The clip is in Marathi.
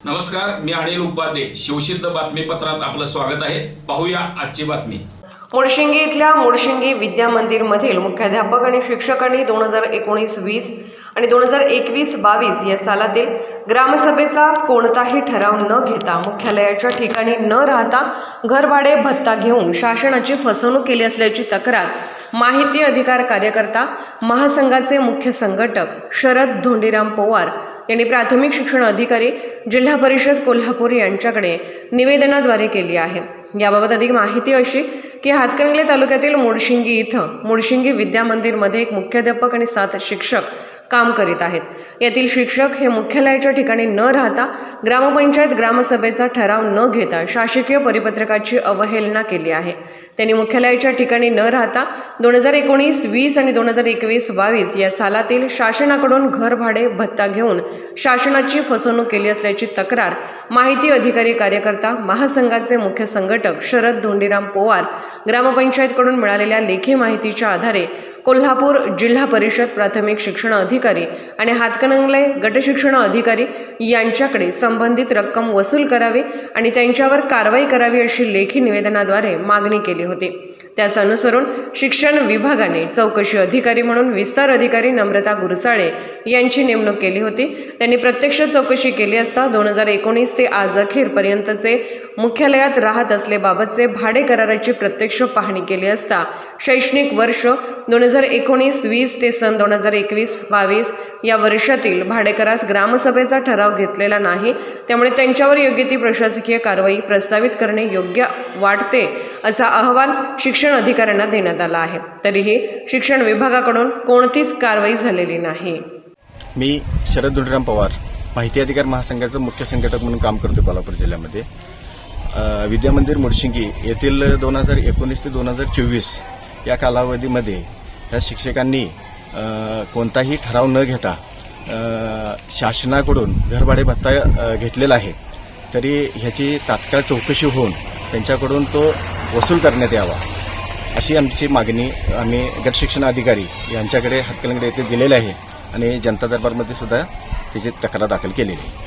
नमस्कार मी अनिल उपाध्ये. शिवसिद्ध बातमीपत्रात आपलं स्वागत आहे. पाहूया आजची बातमी. मुळशिंगी इथल्या मुळशिंगी विद्या मंदिर मधील मुख्याध्यापक आणि शिक्षकांनी दोन हजार एकोणीस वीस आणि दोन हजार एकवीस बावीस या सालातील ग्रामसभेचा कोणताही ठराव न घेता मुख्यालयाच्या ठिकाणी न राहता घरभाडे भत्ता घेऊन शासनाची फसवणूक केली असल्याची तक्रार माहिती अधिकार कार्यकर्ता महासंघाचे मुख्य संघटक शरद धोंडीराम पवार यांनी प्राथमिक शिक्षण अधिकारी जिल्हा परिषद कोल्हापूर यांच्याकडे निवेदनाद्वारे केली आहे. याबाबत अधिक माहिती अशी की हातकणंगले तालुक्यातील मुळशिंगी इथं मुळशिंगी विद्या मंदिरमध्ये एक मुख्याध्यापक आणि सात शिक्षक काम करीत आहेत. यातील शिक्षक हे मुख्यालयाच्या ठिकाणी न राहता ग्रामपंचायत ग्रामसभेचा ठराव न घेता शासकीय परिपत्रकाची अवहेलना केली आहे. त्यांनी मुख्यालयाच्या ठिकाणी न राहता दोन हजार एकोणीस वीस आणि दोन हजार एकवीस बावीस या सालातील शासनाकडून घरभाडे भत्ता घेऊन शासनाची फसवणूक केली असल्याची तक्रार माहिती अधिकारी कार्यकर्ता महासंघाचे मुख्य संघटक शरद धोंडीराम पोवार ग्रामपंचायतकडून मिळालेल्या लेखी माहितीच्या आधारे कोल्हापूर जिल्हा परिषद प्राथमिक शिक्षण अधिकारी आणि हातकणंगले गटशिक्षण अधिकारी यांच्याकडे संबंधित रक्कम वसूल करावी आणि त्यांच्यावर कारवाई करावी अशी लेखी निवेदनाद्वारे मागणी केली होती. त्यास अनुसरून शिक्षण विभागाने चौकशी अधिकारी म्हणून विस्तार अधिकारी नम्रता गुरसाळे यांची नेमणूक केली होती. त्यांनी प्रत्यक्ष चौकशी केली असता दोन हजार एकोणीस ते आज अखेरपर्यंतचे मुख्यालयात राहत असलेबाबतचे भाडे कराराची प्रत्यक्ष पाहणी केली असता शैक्षणिक वर्ष दोन हजार एकोणीस वीस ते सन दोन हजार एकवीस बावीस या वर्षातील भाडेकरास ग्रामसभेचा ठराव घेतलेला नाही. त्यामुळे त्यांच्यावर योग्य ती प्रशासकीय कारवाई प्रस्तावित करणे योग्य वाटते असा अहवाल शिक्षण अधिकाऱ्यांना देण्यात आला आहे. तरीही शिक्षण विभागाकडून कोणतीच कारवाई झालेली नाही. मी शरद धुंडराम पवार माहिती अधिकार महासंघाचं मुख्य संघटक म्हणून काम करतो कोल्हापूर जिल्ह्यामध्ये. विद्यामंदिर मुडशिंगी येथील दोन हजार एकोणीस ते दोन हजार चोवीस या कालावधीमध्ये या शिक्षकांनी कोणताही ठराव न घेता शासनाकडून घरभाडे भत्ता घेतलेला आहे. तरी ह्याची तात्काळ चौकशी होऊन त्यांच्याकडून तो वसूल करण्यात यावा अशी आमची मागणी आम्ही गट शिक्षण अधिकारी यांच्याकडे हातकलंगडे येथे दिलेली आहे आणि जनता दरबारमध्ये सुद्धा त्याची तक्रार दाखल केलेली आहे.